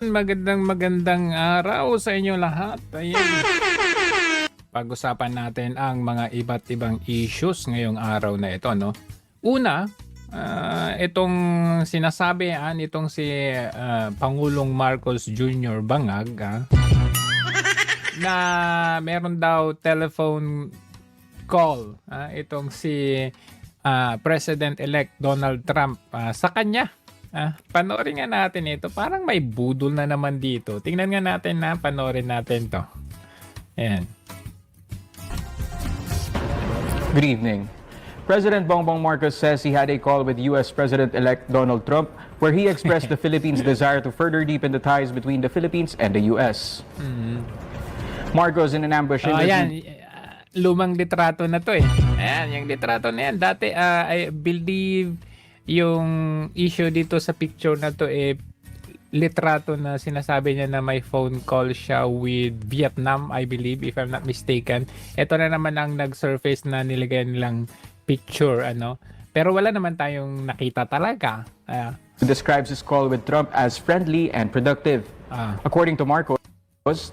Magandang magandang araw sa inyo lahat. Ayan. Pag-usapan natin ang mga iba't ibang issues ngayong araw na ito, no? Una, ah, itong sinasabi ah, nitong si ah, Pangulong Marcos Jr. Bangag ah, na meron daw telephone call ah, itong si ah, President-elect Donald Trump ah, sa kanya Ah, panoorin nga natin ito. Parang may budol na naman dito. Tingnan nga natin na, panoorin natin to. Ayan. Good evening. President Bongbong Marcos says he had a call with U.S. President-elect Donald Trump where he expressed the Philippines' desire to further deepen the ties between the Philippines and the U.S. Marcos in an ambush Oh, interview. ayan. Ah, Lumang litrato na to eh. Ayan, yung litrato na yan. Dati, ah, I believe yung issue dito sa picture na to eh litrato na sinasabi niya na may phone call siya with Vietnam, I believe, if I'm not mistaken. Ito na naman ang nag-surface na nilagay nilang picture, ano. Pero wala naman tayong nakita talaga. Ah, describes his call with Trump as friendly and productive. Ah. According to Marcos,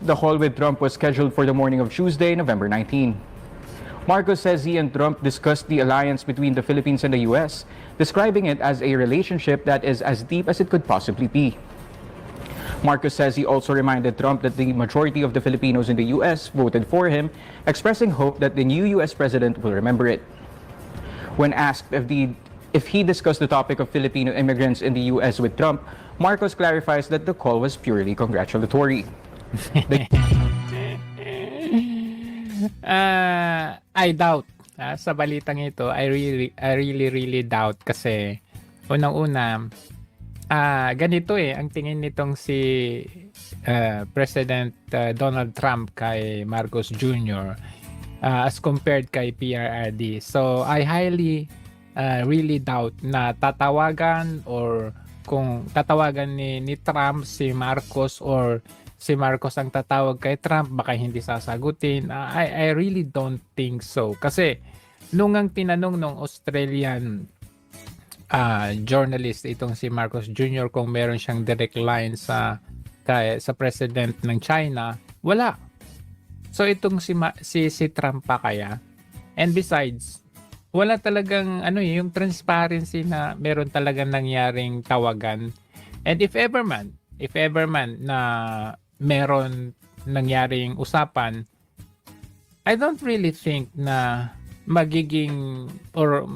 the call with Trump was scheduled for the morning of Tuesday, November 19. Marcos says he and Trump discussed the alliance between the Philippines and the U.S., describing it as a relationship that is as deep as it could possibly be. Marcos says he also reminded Trump that the majority of the Filipinos in the U.S. voted for him, expressing hope that the new U.S. president will remember it. When asked if, the, if he discussed the topic of Filipino immigrants in the U.S. with Trump, Marcos clarifies that the call was purely congratulatory. Ah, I doubt. ah, sa balitang ito, I really, I really, really doubt kasi unang-una, ah, ganito eh, ang tingin nitong si ah, President ah, Donald Trump kay Marcos Jr. ah, as compared kay PRRD. So, I highly, ah, really doubt na tatawagan or kung tatawagan ni, ni Trump si Marcos or si Marcos ang tatawag kay Trump, baka hindi sasagutin. Ah, I, I really don't think so. Kasi, nung ang tinanong ng Australian ah, journalist itong si Marcos Jr. kung meron siyang direct line sa kay, sa president ng China, wala. So itong si si si Trump pa kaya. And besides, wala talagang ano eh, yung transparency na meron talagang nangyaring tawagan. And if ever man, if ever man na meron nangyaring usapan, I don't really think na magiging or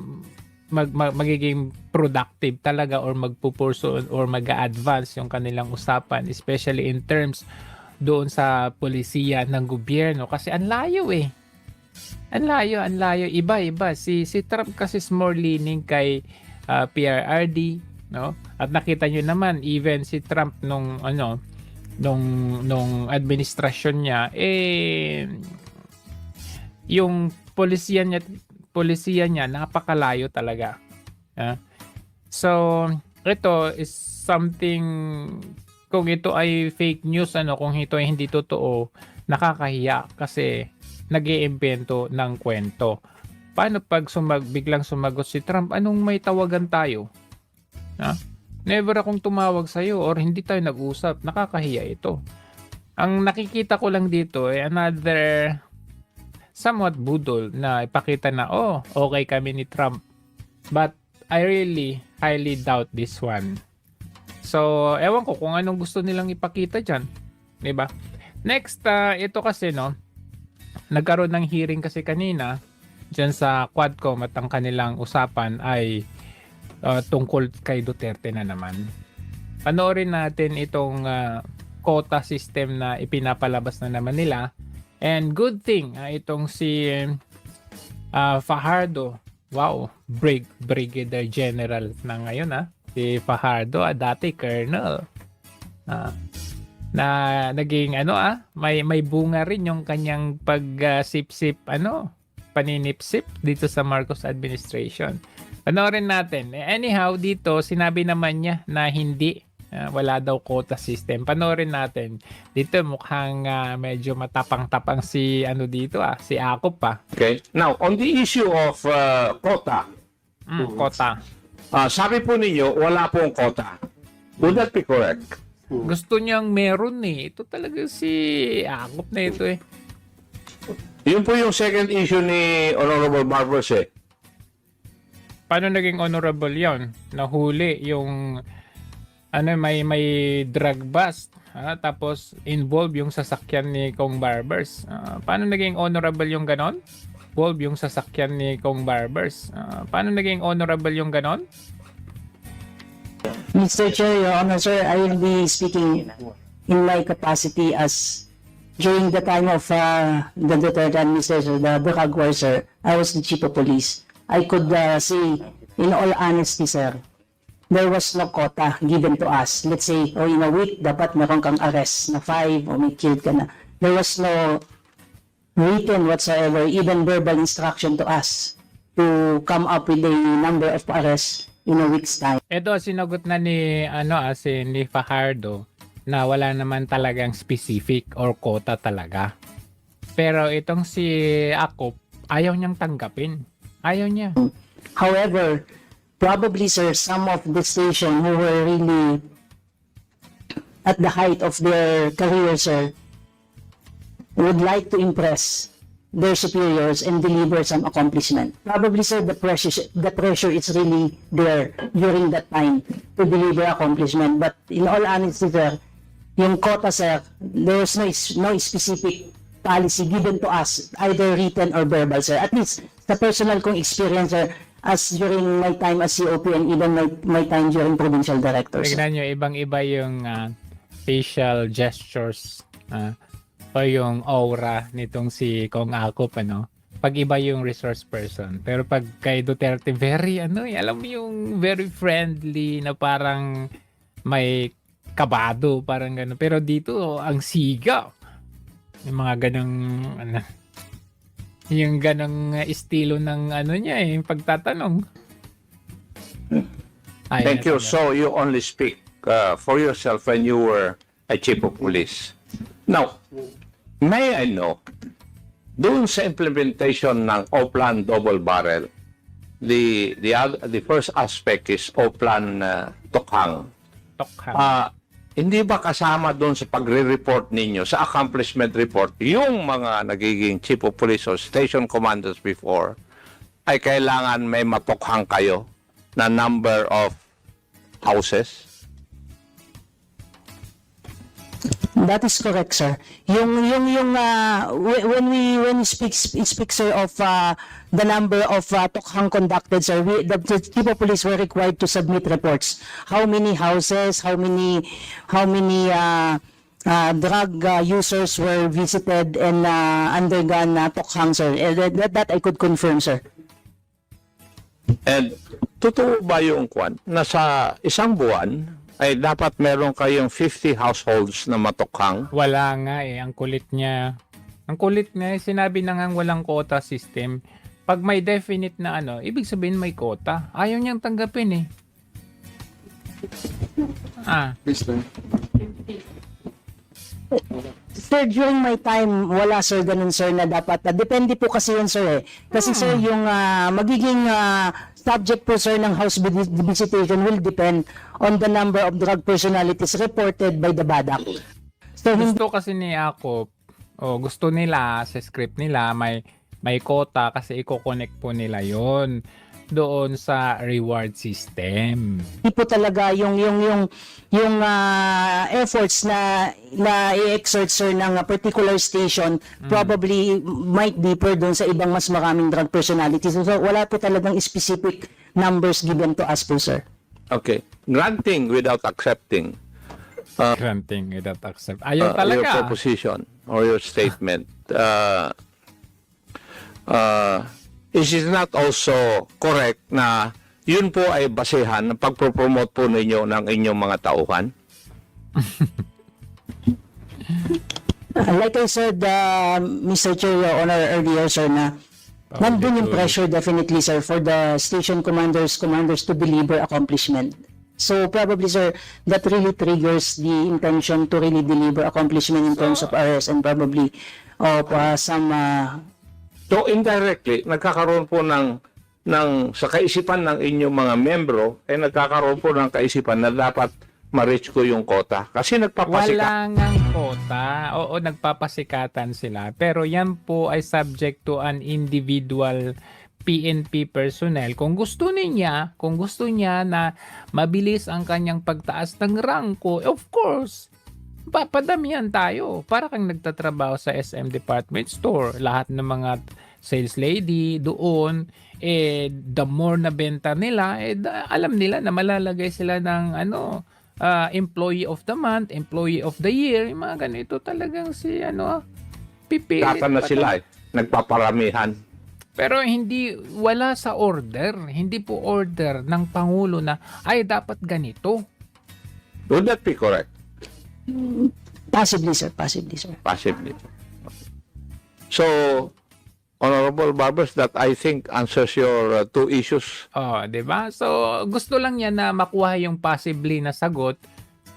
mag, mag- magiging productive talaga or magpupurso or mag-advance yung kanilang usapan especially in terms doon sa polisiya ng gobyerno kasi ang layo eh. Ang layo, ang layo. Iba-iba. Si, si Trump kasi is more leaning kay ah, PRRD, no? At nakita nyo naman, even si Trump nung, ano, nung, nung administrasyon niya, eh, yung polisiya niya, polisiya niya, napakalayo talaga. Ah. So, ito is something, kung ito ay fake news, ano, kung ito ay hindi totoo, nakakahiya kasi nag iimbento ng kwento. Paano pag sumag, biglang sumagot si Trump, anong may tawagan tayo? Ha? Never akong tumawag sa'yo or hindi tayo nag-usap. Nakakahiya ito. Ang nakikita ko lang dito ay another somewhat budol na ipakita na, oh, okay kami ni Trump. But I really highly doubt this one. So, ewan ko kung anong gusto nilang ipakita dyan. ba? Next, ah, ito kasi, no, nagkaroon ng hearing kasi kanina dyan sa Quadcom at ang kanilang usapan ay ah, tungkol kay Duterte na naman. Panoorin natin itong ah, quota system na ipinapalabas na naman nila. And good thing, ah, itong si ah, Fajardo, wow, Brig Brigadier General na ngayon ah. Si Fajardo, ah, dati Colonel. Ah, na naging ano ah, may may bunga rin yung kanyang pag-sip-sip ano, paninipsip dito sa Marcos administration. Panoorin natin. Eh, Anyhow, dito sinabi naman niya na hindi ah, wala daw quota system. Panoorin natin. Dito mukhang ah, medyo matapang-tapang si ano dito ah, si Akop pa. Okay. Now, on the issue of uh, quota, Mm, quota. uh, sabi po ninyo, wala pong quota. Would that be correct? Gusto niyang meron eh. Ito talaga si Akop na ito eh. Yun po yung second issue ni Honorable Marcos eh. Paano naging honorable yon? Nahuli yung ano may may drug bust. ah, tapos involve yung sasakyan ni Kong Barbers. Ah, paano naging honorable yung ganon? Involve yung sasakyan ni Kong Barbers. Ah, paano naging honorable yung ganon? Mr. Chair, Your Honor, sir, I will be speaking in my capacity as during the time of uh, the Duterte administration, the drug war, sir, I was the chief of police. I could uh, say, in all honesty, sir, there was no quota given to us. Let's say, oh, in a week, dapat meron kang arrest na five o may killed ka na. There was no written whatsoever, even verbal instruction to us to come up with a number of arrests in a week's time. Ito sinagot na ni ano ah, si ni Fajardo na wala naman talagang specific or quota talaga. Pero itong si Akop, ayaw niyang tanggapin. Ayaw niya. However, probably, sir, some of the station who were really at the height of their career, sir, would like to impress their superiors and deliver some accomplishment. Probably, sir, the pressure, the pressure is really there during that time to deliver accomplishment. But in all honesty, sir, yung quota, sir, there was no, no specific policy given to us, either written or verbal, sir. At least, sa personal kong experience, sir, as during my time as COP and even my, my time during provincial director, sir. Tignan nyo, ibang-iba yung ah, facial gestures ah, o yung aura nitong si Kong Akop, ano? Pag iba yung resource person. Pero pag kay Duterte, very, ano, eh, alam mo yung very friendly na parang may kabado, parang gano'n. Pero dito, ang siga. Yung mga ganong, ano, yung ganong ah, estilo ng ano niya eh, yung pagtatanong. Ayun Thank na you. talaga. So you only speak uh, for yourself when you were a chief of police. Now, may I know, doon sa implementation ng O-Plan Double Barrel, the the the first aspect is O-Plan uh, Tokhang. Tokhang. Ah, hindi ba kasama doon sa pagre-report ninyo, sa accomplishment report, yung mga nagiging chief of police or station commanders before, ay kailangan may matokhang kayo na number of houses? That is correct, sir. Yung yung yung uh, wh- when we when we speak speak sir of uh, the number of uh, tokhang conducted, sir, we, the, the of police were required to submit reports. How many houses? How many how many uh, uh, drug uh, users were visited and uh, undergone uh, tokhang, sir? Eh, That, that, that I could confirm, sir. And totoo ba yung kwan na sa isang buwan ay dapat meron kayong 50 households na matokhang? Wala nga eh. Ang kulit niya. Ang kulit niya, eh, sinabi na nga walang quota system. Pag may definite na ano, ibig sabihin may quota. Ayaw niyang tanggapin eh. Ah, Sir, during my time, wala sir ganun sir na dapat. Uh, depende po kasi yun sir eh. Kasi sir, yung ah, magiging ah, subject po sir ng house visi- visitation will depend on the number of drug personalities reported by the BADAC. So, gusto kasi ni ako, oh, gusto nila sa script nila may may quota kasi i-connect po nila yon doon sa reward system. po talaga yung yung yung yung ah, efforts na na i-exert sir ng particular station probably might differ doon sa ibang mas maraming drug personalities. So wala po talagang specific numbers given to us po sir. Okay. Granting without accepting Granting without accept. Ayaw uh, your talaga. proposition or your statement, uh, uh, is it not also correct na yun po ay basehan ng pagpropromote po ninyo ng inyong mga tauhan? Uh, like I said, uh, Mr. Chair, Your Honor, earlier, sir, na nandun yung pressure definitely, sir, for the station commanders, commanders to deliver accomplishment. So probably, sir, that really triggers the intention to really deliver accomplishment in terms of arrest and probably of uh, some uh, So indirectly, nagkakaroon po ng ng sa kaisipan ng inyong mga membro ay nagkakaroon po ng kaisipan na dapat ma-reach ko yung quota. Kasi nagpapasika. Wala ngang kota. Oo, nagpapasikatan sila. Pero yan po ay subject to an individual PNP personnel. Kung gusto niya, kung gusto niya na mabilis ang kanyang pagtaas ng rangko, of course, papadamihan tayo. Para kang nagtatrabaho sa SM department store. Lahat ng mga sales lady doon, eh, the more na benta nila, eh, da- alam nila na malalagay sila ng ano, ah, employee of the month, employee of the year, yung mga ganito talagang si ano, pipilit. Data na pa sila eh. Nagpaparamihan. pero hindi wala sa order, hindi po order ng pangulo na ay dapat ganito. Would that be correct? Possibly, sir. Possibly, sir. Possibly. So, Honorable Barbers, that I think answers your uh, two issues. Oh, 'di ba? So gusto lang niya na makuha yung possibly na sagot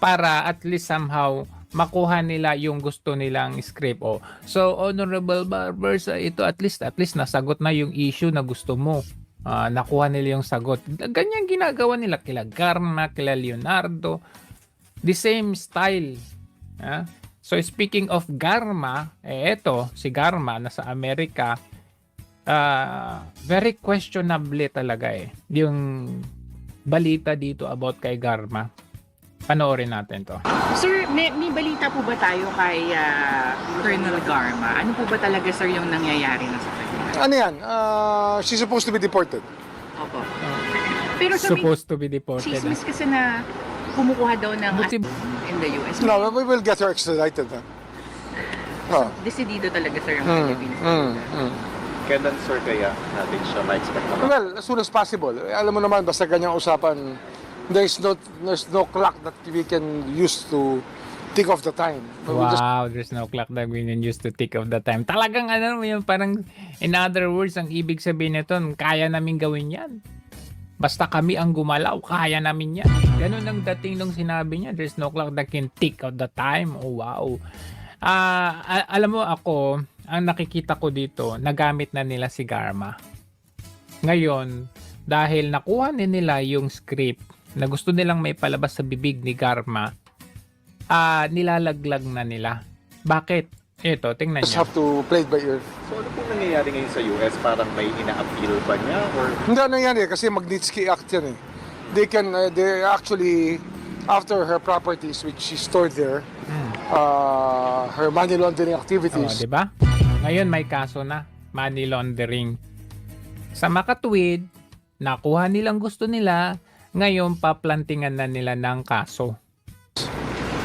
para at least somehow makuha nila yung gusto nilang script. Oh. So honorable barbers, uh, ito at least at least nasagot na yung issue na gusto mo. Ah, nakuha nila yung sagot. Ganyan ginagawa nila kila Garma, kila Leonardo. The same style. Ah, So speaking of Garma, eh eto si Garma nasa Amerika. Ah, very questionable talaga eh yung balita dito about kay Garma. Panoorin natin to. Sir, may, may balita po ba tayo kay ah, Colonel Garma? Ano po ba talaga sir yung nangyayari na sa kanya? Ano yan? Uh, she's supposed to be deported. Opo. Pero sa Supposed to be deported. ah. chismis kasi na kumukuha daw ng Buti- in the US. No, we will get her extradited. Huh? Huh. Decidido talaga sir ang Mm, Philippines. mm, mm. Kailan sir kaya natin siya ma-expect na Well, as soon as possible. Eh, Alam mo naman, basta ganyang usapan, there's no, there's no clock that we can use to think of the time. But we just Wow, there's no clock that we can use to tick of the time. Talagang ano mo yun, parang in other words, ang ibig sabihin nito, kaya namin gawin yan. Basta kami ang gumalaw, kaya namin yan. Ganun ang dating nung sinabi niya, there's no clock that can tick of the time. Oh, wow. Ah, a- alam mo ako, ang nakikita ko dito, nagamit na nila si Garma. Ngayon, dahil nakuha ni nila yung script na gusto nilang may palabas sa bibig ni Garma, ah nilalaglag na nila. Bakit? Ito, tingnan just niyo. have to play it by ear. So ano pong nangyayari ngayon sa US? Parang may ina-appeal ba niya? Or Hindi ano yan eh, kasi Magnitsky Act yan eh. They can, uh, they actually, after her properties which she stored there, uh, her money laundering Oh, activities, 'di ba? Ngayon may kaso na, money laundering. Sa makatwid, nakuha nilang gusto nila, ngayon paplantingan na nila ng kaso.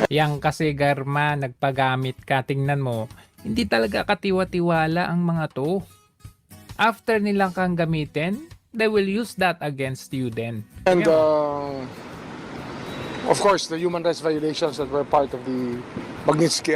Yang kasi garma, nagpagamit ka, tingnan mo, hindi talaga katiwa-tiwala ang mga to. After nilang kang gamitin, they will use that against you then. and uh, of course the human rights violations that were part of the Magnitsky